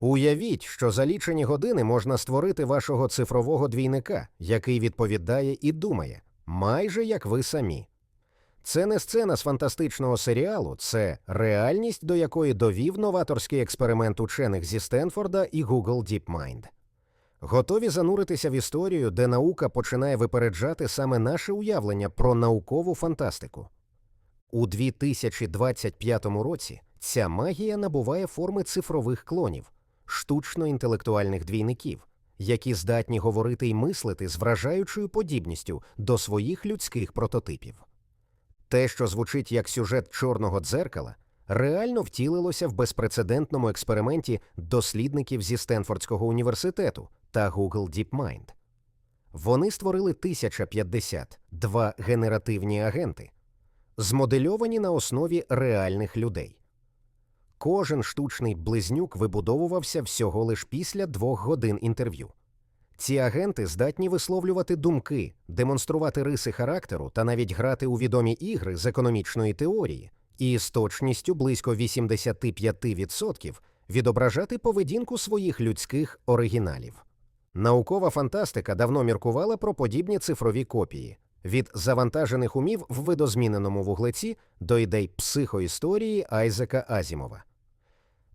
Уявіть, що за лічені години можна створити вашого цифрового двійника, який відповідає і думає, майже як ви самі. Це не сцена з фантастичного серіалу, це реальність, до якої довів новаторський експеримент учених зі Стенфорда і Google DeepMind. Готові зануритися в історію, де наука починає випереджати саме наше уявлення про наукову фантастику. У 2025 році ця магія набуває форми цифрових клонів, штучно-інтелектуальних двійників, які здатні говорити й мислити з вражаючою подібністю до своїх людських прототипів. Те, що звучить як сюжет чорного дзеркала, реально втілилося в безпрецедентному експерименті дослідників зі Стенфордського університету та Google DeepMind. Вони створили 1052 генеративні агенти, змодельовані на основі реальних людей. Кожен штучний близнюк вибудовувався всього лиш після двох годин інтерв'ю. Ці агенти здатні висловлювати думки, демонструвати риси характеру та навіть грати у відомі ігри з економічної теорії, і з точністю близько 85% відображати поведінку своїх людських оригіналів. Наукова фантастика давно міркувала про подібні цифрові копії від завантажених умів в видозміненому вуглеці до ідей психоісторії Айзека Азімова.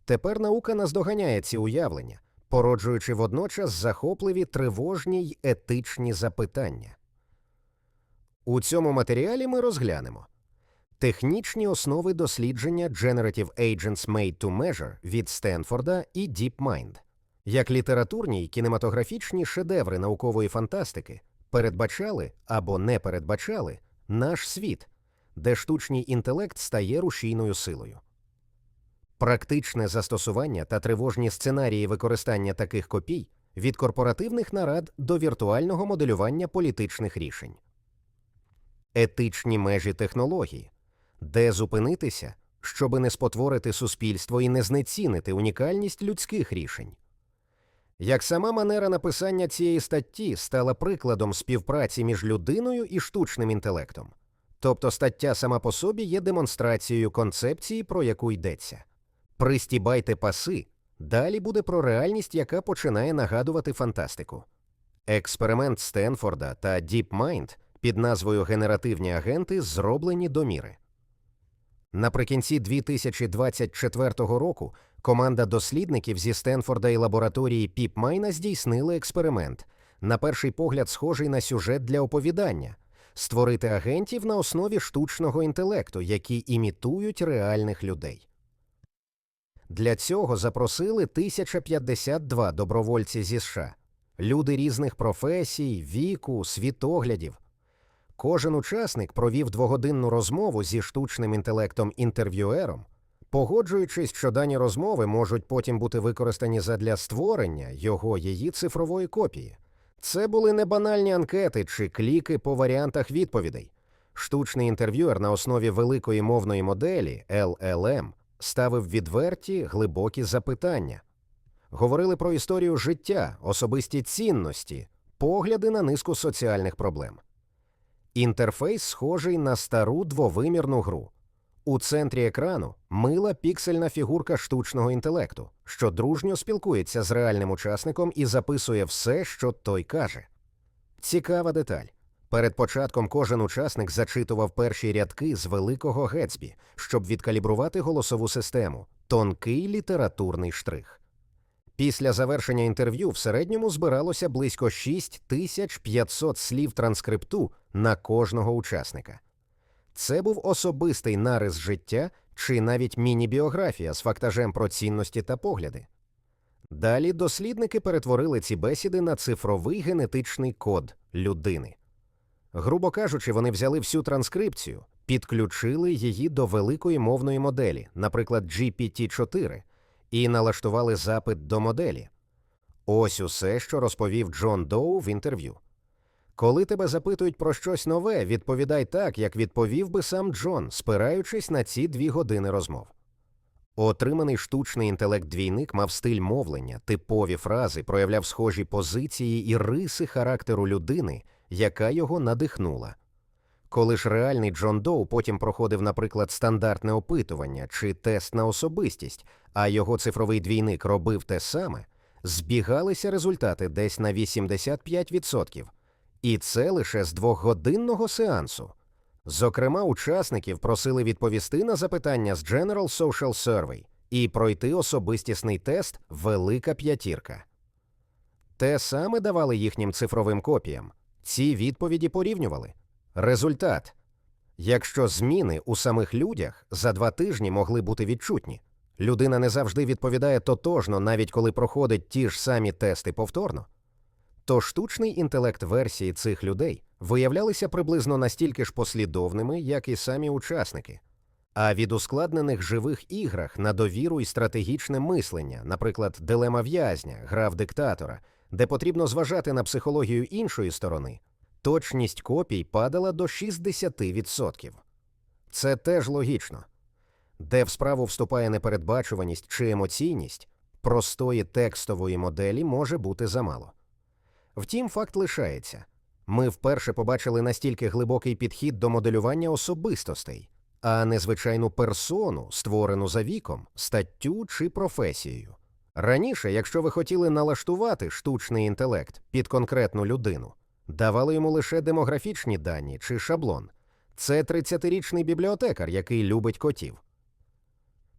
Тепер наука наздоганяє ці уявлення, породжуючи водночас захопливі тривожні й етичні запитання. У цьому матеріалі ми розглянемо технічні основи дослідження Generative Agents Made to Measure від Стенфорда і DeepMind, як літературні й кінематографічні шедеври наукової фантастики передбачали або не передбачали наш світ, де штучний інтелект стає рушійною силою. Практичне застосування та тривожні сценарії використання таких копій від корпоративних нарад до віртуального моделювання політичних рішень, етичні межі технології, де зупинитися, щоби не спотворити суспільство і не знецінити унікальність людських рішень. Як сама манера написання цієї статті стала прикладом співпраці між людиною і штучним інтелектом, тобто стаття сама по собі є демонстрацією концепції, про яку йдеться. Пристібайте паси. Далі буде про реальність, яка починає нагадувати фантастику. Експеримент Стенфорда та DeepMind під назвою Генеративні агенти зроблені до міри. Наприкінці 2024 року команда дослідників зі Стенфорда і лабораторії Піпмайна здійснили експеримент, на перший погляд, схожий на сюжет для оповідання створити агентів на основі штучного інтелекту, які імітують реальних людей. Для цього запросили 1052 добровольці зі США, люди різних професій, віку, світоглядів. Кожен учасник провів двогодинну розмову зі штучним інтелектом інтерв'юером, погоджуючись, що дані розмови можуть потім бути використані задля створення його її цифрової копії. Це були не банальні анкети чи кліки по варіантах відповідей. Штучний інтерв'юер на основі великої мовної моделі LLM ставив відверті, глибокі запитання. Говорили про історію життя, особисті цінності, погляди на низку соціальних проблем. Інтерфейс схожий на стару двовимірну гру. У центрі екрану мила піксельна фігурка штучного інтелекту, що дружньо спілкується з реальним учасником і записує все, що той каже. Цікава деталь. Перед початком кожен учасник зачитував перші рядки з великого Гетсбі, щоб відкалібрувати голосову систему, тонкий літературний штрих. Після завершення інтерв'ю в середньому збиралося близько 6500 слів транскрипту на кожного учасника. Це був особистий нарис життя чи навіть міні-біографія з фактажем про цінності та погляди. Далі дослідники перетворили ці бесіди на цифровий генетичний код людини. Грубо кажучи, вони взяли всю транскрипцію, підключили її до великої мовної моделі, наприклад, GPT-4, і налаштували запит до моделі. Ось усе, що розповів Джон Доу в інтерв'ю. Коли тебе запитують про щось нове, відповідай так, як відповів би сам Джон, спираючись на ці дві години розмов. Отриманий штучний інтелект двійник мав стиль мовлення, типові фрази, проявляв схожі позиції і риси характеру людини, яка його надихнула. Коли ж реальний Джон Доу потім проходив, наприклад, стандартне опитування чи тест на особистість, а його цифровий двійник робив те саме, збігалися результати десь на 85%. І це лише з двохгодинного сеансу. Зокрема, учасників просили відповісти на запитання з General Social Survey і пройти особистісний тест Велика п'ятірка. Те саме давали їхнім цифровим копіям. Ці відповіді порівнювали. Результат якщо зміни у самих людях за два тижні могли бути відчутні, людина не завжди відповідає тотожно, навіть коли проходить ті ж самі тести повторно, то штучний інтелект версії цих людей виявлялися приблизно настільки ж послідовними, як і самі учасники. А від ускладнених живих іграх на довіру і стратегічне мислення, наприклад, дилема в'язня, гра в диктатора, де потрібно зважати на психологію іншої сторони, точність копій падала до 60%. Це теж логічно. Де в справу вступає непередбачуваність чи емоційність, простої текстової моделі може бути замало. Втім, факт лишається ми вперше побачили настільки глибокий підхід до моделювання особистостей, а не звичайну персону, створену за віком, статтю чи професією. Раніше, якщо ви хотіли налаштувати штучний інтелект під конкретну людину, давали йому лише демографічні дані чи шаблон. Це 30-річний бібліотекар, який любить котів.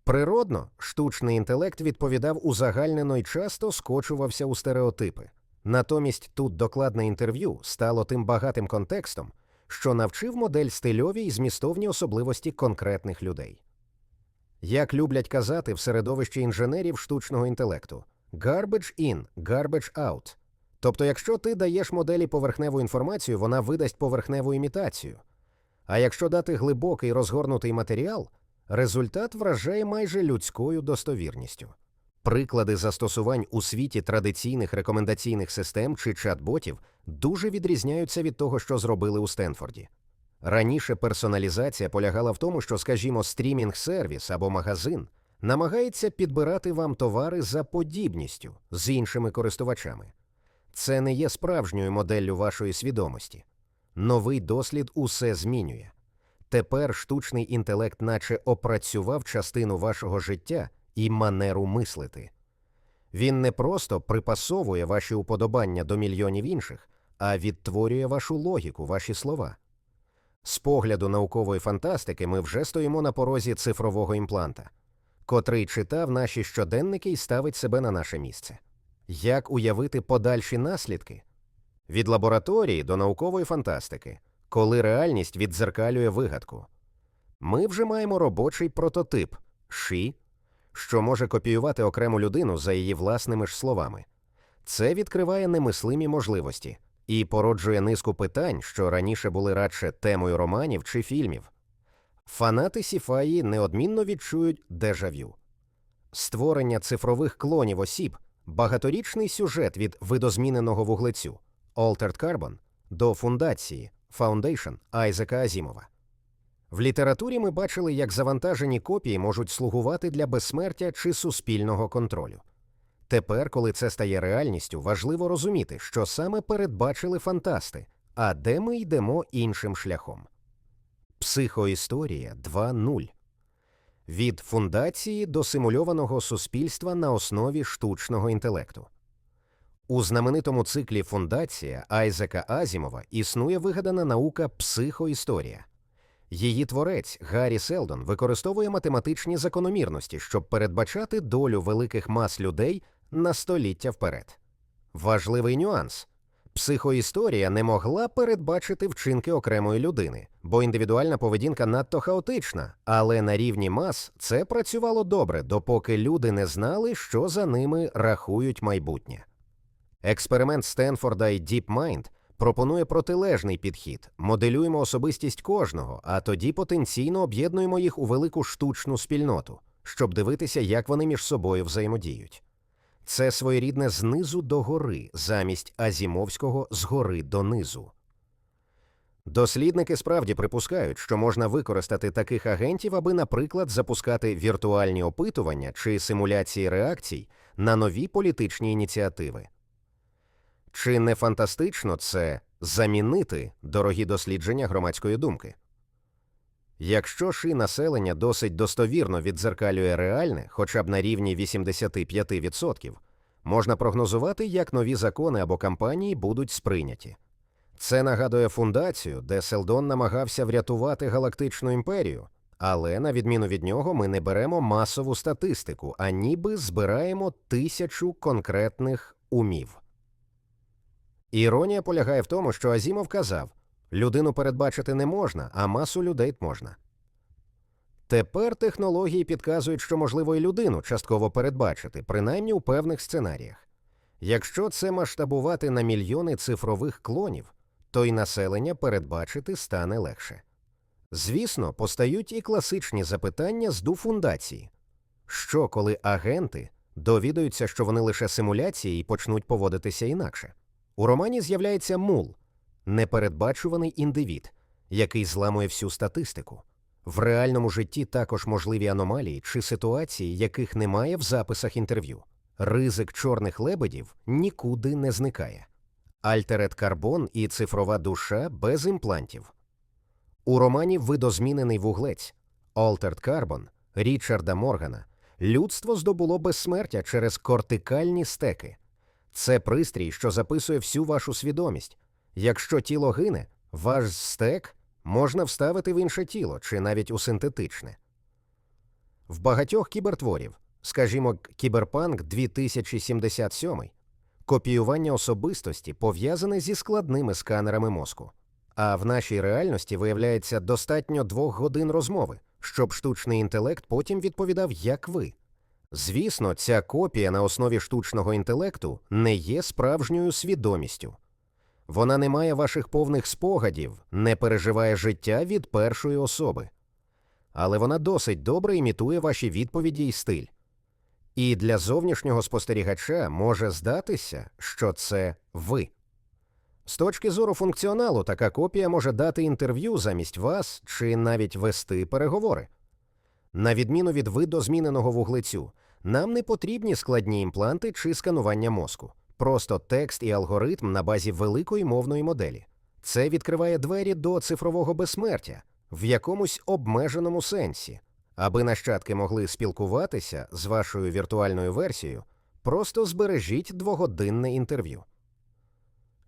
Природно, штучний інтелект відповідав узагальнено й часто скочувався у стереотипи. Натомість тут докладне інтерв'ю стало тим багатим контекстом, що навчив модель стильові й змістовні особливості конкретних людей. Як люблять казати в середовищі інженерів штучного інтелекту garbage in, garbage out. Тобто, якщо ти даєш моделі поверхневу інформацію, вона видасть поверхневу імітацію. А якщо дати глибокий розгорнутий матеріал, результат вражає майже людською достовірністю. Приклади застосувань у світі традиційних рекомендаційних систем чи чат-ботів дуже відрізняються від того, що зробили у Стенфорді. Раніше персоналізація полягала в тому, що, скажімо, стрімінг-сервіс або магазин намагається підбирати вам товари за подібністю з іншими користувачами. Це не є справжньою моделлю вашої свідомості. Новий дослід усе змінює. Тепер штучний інтелект, наче опрацював частину вашого життя і манеру мислити. Він не просто припасовує ваші уподобання до мільйонів інших, а відтворює вашу логіку, ваші слова. З погляду наукової фантастики ми вже стоїмо на порозі цифрового імпланта, котрий читав наші щоденники і ставить себе на наше місце. Як уявити подальші наслідки? Від лабораторії до наукової фантастики, коли реальність віддзеркалює вигадку. Ми вже маємо робочий прототип ші, що може копіювати окрему людину за її власними ж словами. Це відкриває немислимі можливості і породжує низку питань, що раніше були радше темою романів чи фільмів. Фанати Сіфаї неодмінно відчують дежавю. Створення цифрових клонів осіб багаторічний сюжет від видозміненого вуглецю Altered Carbon до фундації Foundation Айзека Азімова. В літературі ми бачили, як завантажені копії можуть слугувати для безсмертя чи суспільного контролю. Тепер, коли це стає реальністю, важливо розуміти, що саме передбачили фантасти, а де ми йдемо іншим шляхом. Психоісторія 2.0 від фундації до симульованого суспільства на основі штучного інтелекту. У знаменитому циклі Фундація Айзека Азімова існує вигадана наука психоісторія. Її творець Гаррі Селдон використовує математичні закономірності, щоб передбачати долю великих мас людей на століття вперед. Важливий нюанс психоісторія не могла передбачити вчинки окремої людини, бо індивідуальна поведінка надто хаотична, але на рівні мас це працювало добре, допоки люди не знали, що за ними рахують майбутнє. Експеримент Стенфорда і DeepMind пропонує протилежний підхід: моделюємо особистість кожного, а тоді потенційно об'єднуємо їх у велику штучну спільноту, щоб дивитися, як вони між собою взаємодіють. Це своєрідне знизу до гори замість азімовського згори донизу. Дослідники справді припускають, що можна використати таких агентів, аби, наприклад, запускати віртуальні опитування чи симуляції реакцій на нові політичні ініціативи. Чи не фантастично це замінити дорогі дослідження громадської думки. Якщо ши населення досить достовірно віддзеркалює реальне, хоча б на рівні 85%, можна прогнозувати, як нові закони або кампанії будуть сприйняті. Це нагадує фундацію, де Селдон намагався врятувати галактичну імперію, але на відміну від нього ми не беремо масову статистику, а ніби збираємо тисячу конкретних умів. Іронія полягає в тому, що Азімов казав людину передбачити не можна, а масу людей можна. Тепер технології підказують, що можливо і людину частково передбачити, принаймні у певних сценаріях. Якщо це масштабувати на мільйони цифрових клонів, то й населення передбачити стане легше. Звісно, постають і класичні запитання з дуфундації. Що, коли агенти довідаються, що вони лише симуляції і почнуть поводитися інакше? У романі з'являється мул непередбачуваний індивід, який зламує всю статистику. В реальному житті також можливі аномалії чи ситуації, яких немає в записах інтерв'ю. Ризик чорних лебедів нікуди не зникає. Альтерет карбон і цифрова душа без імплантів. У романі Видозмінений вуглець Altered Carbon Річарда Моргана людство здобуло безсмертя через кортикальні стеки. Це пристрій, що записує всю вашу свідомість. Якщо тіло гине, ваш стек можна вставити в інше тіло чи навіть у синтетичне. В багатьох кібертворів, скажімо, Кіберпанк 2077, копіювання особистості пов'язане зі складними сканерами мозку. А в нашій реальності виявляється достатньо двох годин розмови, щоб штучний інтелект потім відповідав, як ви. Звісно, ця копія на основі штучного інтелекту не є справжньою свідомістю. Вона не має ваших повних спогадів, не переживає життя від першої особи. Але вона досить добре імітує ваші відповіді і стиль. І для зовнішнього спостерігача може здатися, що це ви. З точки зору функціоналу, така копія може дати інтерв'ю замість вас чи навіть вести переговори. На відміну від видозміненого вуглецю, нам не потрібні складні імпланти чи сканування мозку, просто текст і алгоритм на базі великої мовної моделі. Це відкриває двері до цифрового безсмертя в якомусь обмеженому сенсі, аби нащадки могли спілкуватися з вашою віртуальною версією, просто збережіть двогодинне інтерв'ю.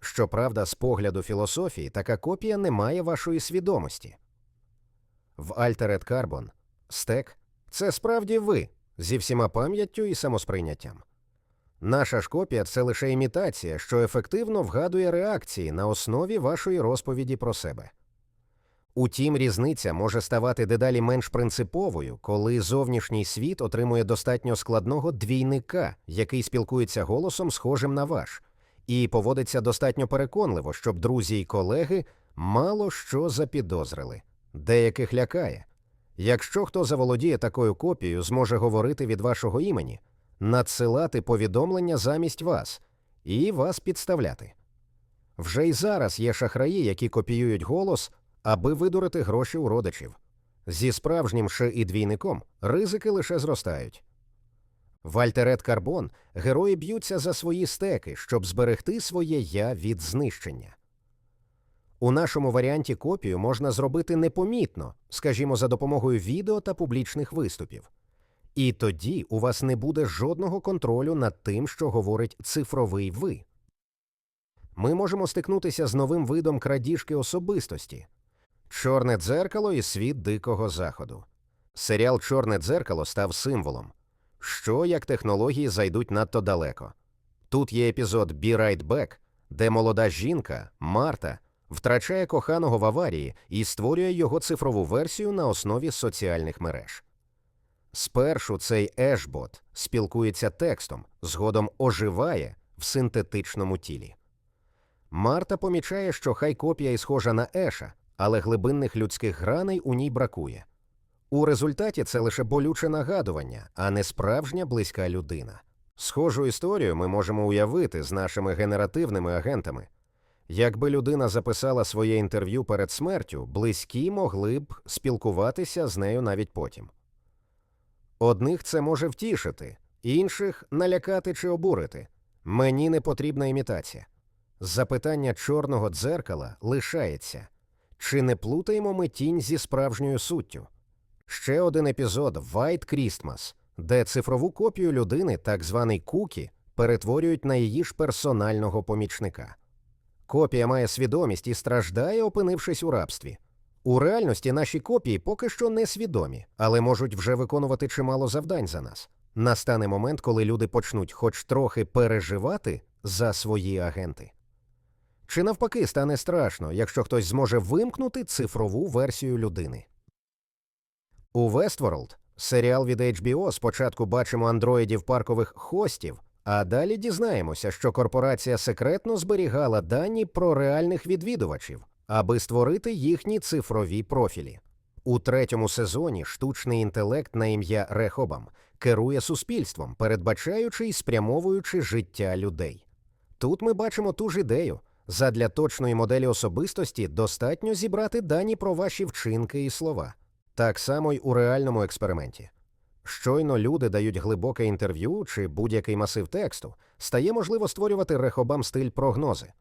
Щоправда, з погляду філософії така копія не має вашої свідомості. В Altered Carbon стек це справді ви зі всіма пам'яттю і самосприйняттям. Наша ж копія це лише імітація, що ефективно вгадує реакції на основі вашої розповіді про себе. Утім, різниця може ставати дедалі менш принциповою, коли зовнішній світ отримує достатньо складного двійника, який спілкується голосом, схожим на ваш, і поводиться достатньо переконливо, щоб друзі й колеги мало що запідозрили, деяких лякає. Якщо хто заволодіє такою копією, зможе говорити від вашого імені, надсилати повідомлення замість вас і вас підставляти. Вже й зараз є шахраї, які копіюють голос, аби видурити гроші у родичів. Зі справжнім ши і двійником ризики лише зростають. В Альтерет Карбон герої б'ються за свої стеки, щоб зберегти своє я від знищення. У нашому варіанті копію можна зробити непомітно, скажімо, за допомогою відео та публічних виступів. І тоді у вас не буде жодного контролю над тим, що говорить цифровий ви. Ми можемо стикнутися з новим видом крадіжки особистості Чорне дзеркало і світ Дикого Заходу. Серіал Чорне дзеркало став символом. Що як технології зайдуть надто далеко. Тут є епізод «Be Right Back», де молода жінка Марта втрачає коханого в аварії і створює його цифрову версію на основі соціальних мереж. Спершу цей ешбот спілкується текстом, згодом оживає в синтетичному тілі. Марта помічає, що хай копія і схожа на Еша, але глибинних людських граней у ній бракує. У результаті це лише болюче нагадування, а не справжня близька людина. Схожу історію ми можемо уявити з нашими генеративними агентами. Якби людина записала своє інтерв'ю перед смертю, близькі могли б спілкуватися з нею навіть потім. Одних це може втішити, інших налякати чи обурити. Мені не потрібна імітація. запитання чорного дзеркала лишається чи не плутаємо ми тінь зі справжньою суттю? Ще один епізод White Christmas, де цифрову копію людини, так званий кукі, перетворюють на її ж персонального помічника. Копія має свідомість і страждає, опинившись у рабстві. У реальності наші копії поки що не свідомі, але можуть вже виконувати чимало завдань за нас. Настане момент, коли люди почнуть хоч трохи переживати за свої агенти. Чи навпаки стане страшно, якщо хтось зможе вимкнути цифрову версію людини? У Westworld, серіал від HBO, спочатку бачимо андроїдів паркових хостів, а далі дізнаємося, що корпорація секретно зберігала дані про реальних відвідувачів, аби створити їхні цифрові профілі. У третьому сезоні штучний інтелект на ім'я Рехобам керує суспільством, передбачаючи і спрямовуючи життя людей. Тут ми бачимо ту ж ідею. Задля точної моделі особистості достатньо зібрати дані про ваші вчинки і слова. Так само й у реальному експерименті. Щойно люди дають глибоке інтерв'ю чи будь-який масив тексту, стає можливо створювати рехобам стиль прогнози.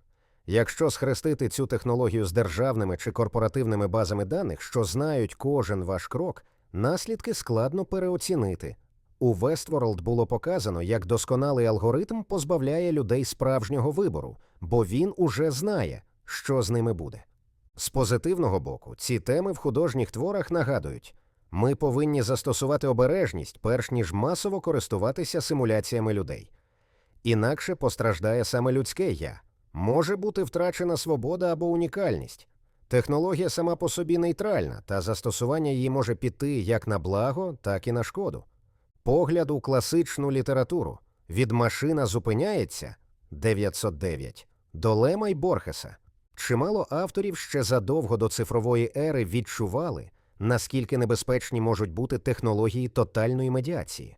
Якщо схрестити цю технологію з державними чи корпоративними базами даних, що знають кожен ваш крок, наслідки складно переоцінити. У Westworld було показано, як досконалий алгоритм позбавляє людей справжнього вибору, бо він уже знає, що з ними буде. З позитивного боку, ці теми в художніх творах нагадують ми повинні застосувати обережність, перш ніж масово користуватися симуляціями людей. Інакше постраждає саме людське я, може бути втрачена свобода або унікальність. Технологія сама по собі нейтральна, та застосування її може піти як на благо, так і на шкоду. Погляд у класичну літературу від машина зупиняється 909 до Лема й Борхеса. Чимало авторів ще задовго до цифрової ери відчували, наскільки небезпечні можуть бути технології тотальної медіації.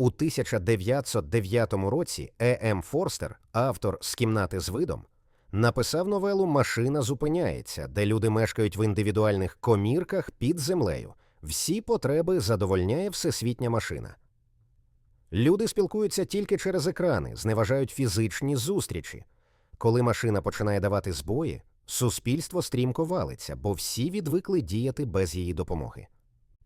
У 1909 році Е. М. Форстер, автор з кімнати з видом, написав новелу Машина зупиняється, де люди мешкають в індивідуальних комірках під землею. Всі потреби задовольняє всесвітня машина. Люди спілкуються тільки через екрани, зневажають фізичні зустрічі. Коли машина починає давати збої, суспільство стрімко валиться, бо всі відвикли діяти без її допомоги.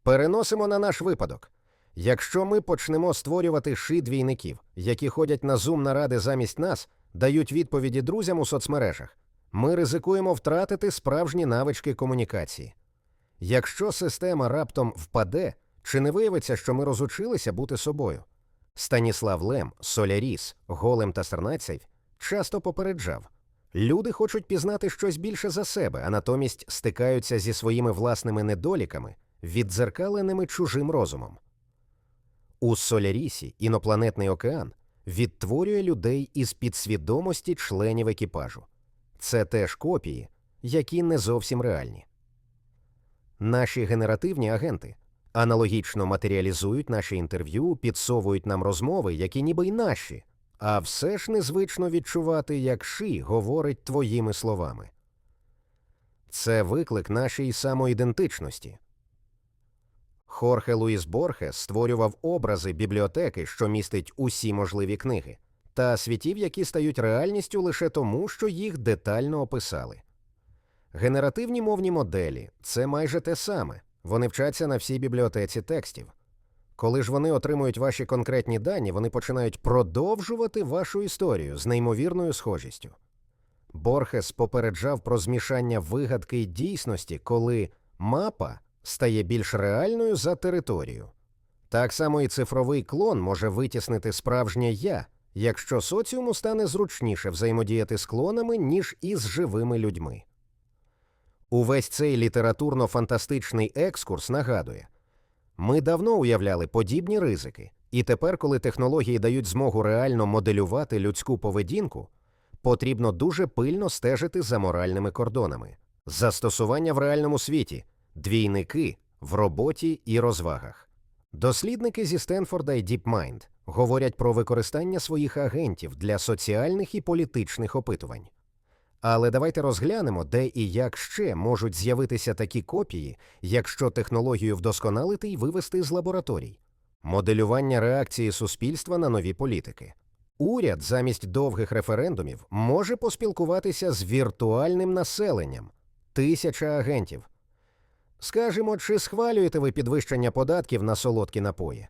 Переносимо на наш випадок. Якщо ми почнемо створювати ши двійників, які ходять на зум наради замість нас, дають відповіді друзям у соцмережах, ми ризикуємо втратити справжні навички комунікації. Якщо система раптом впаде, чи не виявиться, що ми розучилися бути собою? Станіслав Лем, Соляріс, Голем та Сарнацев часто попереджав люди хочуть пізнати щось більше за себе, а натомість стикаються зі своїми власними недоліками, віддзеркаленими чужим розумом. У Солярісі інопланетний океан відтворює людей із підсвідомості членів екіпажу. Це теж копії, які не зовсім реальні. Наші генеративні агенти аналогічно матеріалізують наші інтерв'ю, підсовують нам розмови, які ніби й наші, а все ж незвично відчувати, як ши говорить твоїми словами. Це виклик нашій самоідентичності. Хорхе Луїс Борхе створював образи бібліотеки, що містить усі можливі книги, та світів, які стають реальністю лише тому, що їх детально описали. Генеративні мовні моделі це майже те саме. Вони вчаться на всій бібліотеці текстів. Коли ж вони отримують ваші конкретні дані, вони починають продовжувати вашу історію з неймовірною схожістю. Борхес попереджав про змішання вигадки й дійсності, коли мапа стає більш реальною за територію. Так само і цифровий клон може витіснити справжнє я, якщо соціуму стане зручніше взаємодіяти з клонами, ніж із живими людьми. Увесь цей літературно-фантастичний екскурс нагадує ми давно уявляли подібні ризики, і тепер, коли технології дають змогу реально моделювати людську поведінку, потрібно дуже пильно стежити за моральними кордонами, застосування в реальному світі, двійники в роботі і розвагах. Дослідники зі Стенфорда і DeepMind говорять про використання своїх агентів для соціальних і політичних опитувань. Але давайте розглянемо, де і як ще можуть з'явитися такі копії, якщо технологію вдосконалити і вивести з лабораторій, моделювання реакції суспільства на нові політики. Уряд замість довгих референдумів може поспілкуватися з віртуальним населенням тисяча агентів. Скажімо, чи схвалюєте ви підвищення податків на солодкі напої?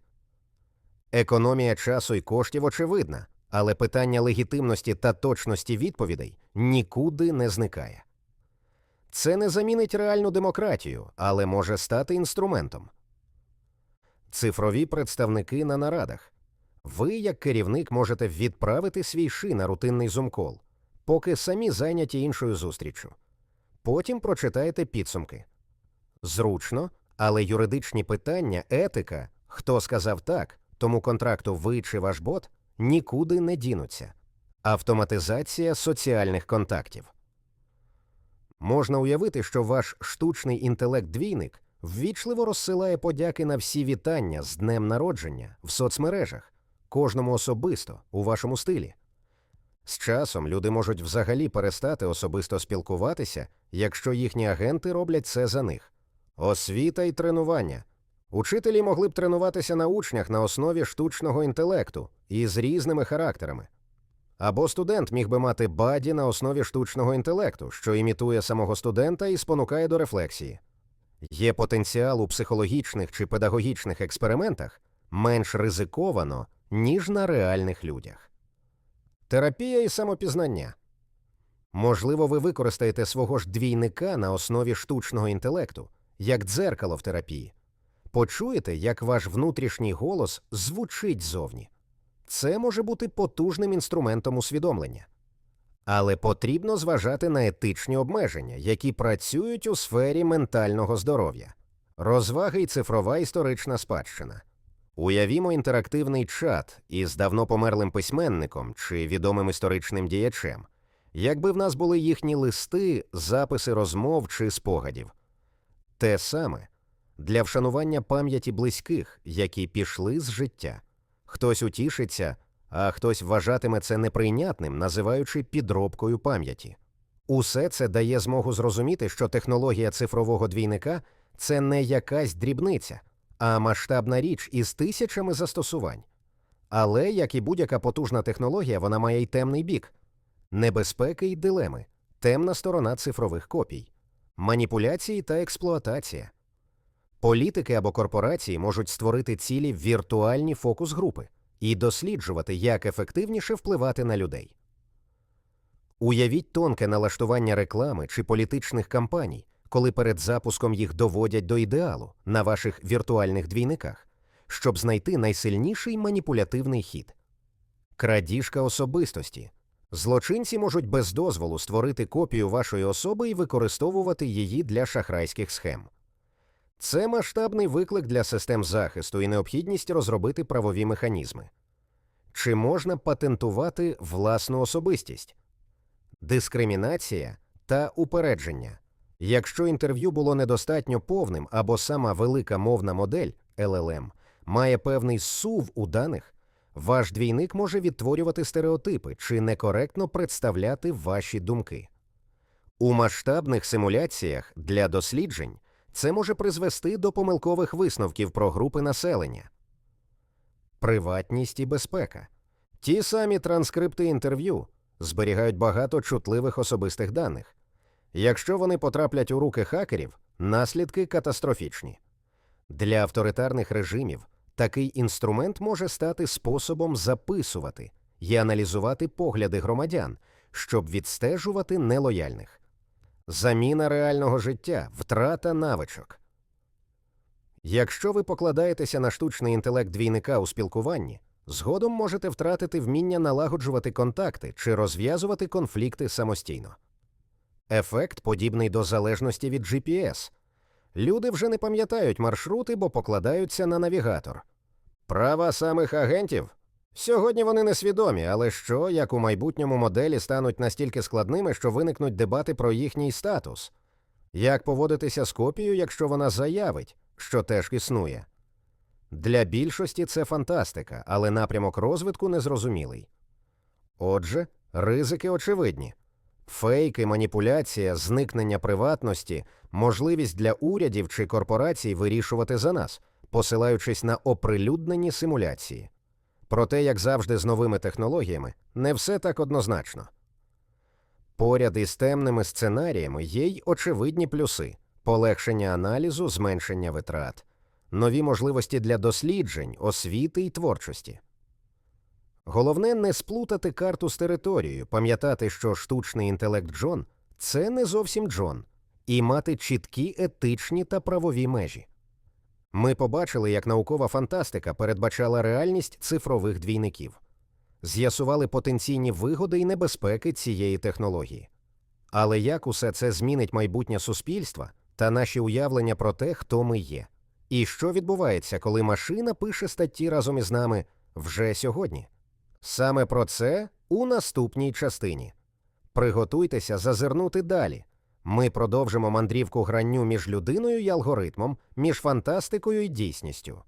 Економія часу і коштів очевидна, але питання легітимності та точності відповідей нікуди не зникає. Це не замінить реальну демократію, але може стати інструментом. Цифрові представники на нарадах. Ви, як керівник, можете відправити свій ши на рутинний зумкол, поки самі зайняті іншою зустріччю. Потім прочитаєте підсумки. Зручно, але юридичні питання, етика, хто сказав так, тому контракту ви чи ваш бот нікуди не дінуться. Автоматизація соціальних контактів. Можна уявити, що ваш штучний інтелект-двійник ввічливо розсилає подяки на всі вітання з днем народження в соцмережах, кожному особисто у вашому стилі. З часом люди можуть взагалі перестати особисто спілкуватися, якщо їхні агенти роблять це за них. Освіта і тренування. Учителі могли б тренуватися на учнях на основі штучного інтелекту і з різними характерами. Або студент міг би мати баді на основі штучного інтелекту, що імітує самого студента і спонукає до рефлексії. Є потенціал у психологічних чи педагогічних експериментах менш ризиковано, ніж на реальних людях. Терапія і самопізнання. Можливо, ви використаєте свого ж двійника на основі штучного інтелекту, як дзеркало в терапії. Почуєте, як ваш внутрішній голос звучить зовні. Це може бути потужним інструментом усвідомлення. Але потрібно зважати на етичні обмеження, які працюють у сфері ментального здоров'я, розваги й цифрова історична спадщина. Уявімо інтерактивний чат із давно померлим письменником чи відомим історичним діячем, якби в нас були їхні листи, записи розмов чи спогадів. Те саме для вшанування пам'яті близьких, які пішли з життя. Хтось утішиться, а хтось вважатиме це неприйнятним, називаючи підробкою пам'яті. Усе це дає змогу зрозуміти, що технологія цифрового двійника це не якась дрібниця, а масштабна річ із тисячами застосувань. Але, як і будь-яка потужна технологія, вона має й темний бік небезпеки й дилеми, темна сторона цифрових копій, маніпуляції та експлуатація. Політики або корпорації можуть створити цілі віртуальні фокус групи і досліджувати, як ефективніше впливати на людей. Уявіть тонке налаштування реклами чи політичних кампаній, коли перед запуском їх доводять до ідеалу на ваших віртуальних двійниках, щоб знайти найсильніший маніпулятивний хід. Крадіжка особистості. Злочинці можуть без дозволу створити копію вашої особи і використовувати її для шахрайських схем. Це масштабний виклик для систем захисту і необхідність розробити правові механізми. Чи можна патентувати власну особистість, дискримінація та упередження. Якщо інтерв'ю було недостатньо повним або сама велика мовна модель LLM має певний сув у даних, ваш двійник може відтворювати стереотипи чи некоректно представляти ваші думки. У масштабних симуляціях для досліджень це може призвести до помилкових висновків про групи населення. Приватність і безпека. Ті самі транскрипти інтерв'ю зберігають багато чутливих особистих даних. Якщо вони потраплять у руки хакерів, наслідки катастрофічні. Для авторитарних режимів такий інструмент може стати способом записувати і аналізувати погляди громадян, щоб відстежувати нелояльних. Заміна реального життя, втрата навичок. Якщо ви покладаєтеся на штучний інтелект двійника у спілкуванні, згодом можете втратити вміння налагоджувати контакти чи розв'язувати конфлікти самостійно. Ефект подібний до залежності від GPS. Люди вже не пам'ятають маршрути, бо покладаються на навігатор. Права самих агентів Сьогодні вони несвідомі, але що, як у майбутньому моделі стануть настільки складними, що виникнуть дебати про їхній статус? Як поводитися з копією, якщо вона заявить, що теж існує? Для більшості це фантастика, але напрямок розвитку незрозумілий. Отже, ризики очевидні фейки, маніпуляція, зникнення приватності, можливість для урядів чи корпорацій вирішувати за нас, посилаючись на оприлюднені симуляції. Проте, як завжди, з новими технологіями не все так однозначно. Поряд із темними сценаріями є й очевидні плюси: полегшення аналізу, зменшення витрат, нові можливості для досліджень, освіти й творчості. Головне не сплутати карту з територією, пам'ятати, що штучний інтелект Джон це не зовсім Джон, і мати чіткі етичні та правові межі. Ми побачили, як наукова фантастика передбачала реальність цифрових двійників, з'ясували потенційні вигоди і небезпеки цієї технології. Але як усе це змінить майбутнє суспільства та наші уявлення про те, хто ми є, і що відбувається, коли машина пише статті разом із нами вже сьогодні? Саме про це у наступній частині. Приготуйтеся зазирнути далі. Ми продовжимо мандрівку гранню між людиною і алгоритмом, між фантастикою і дійсністю.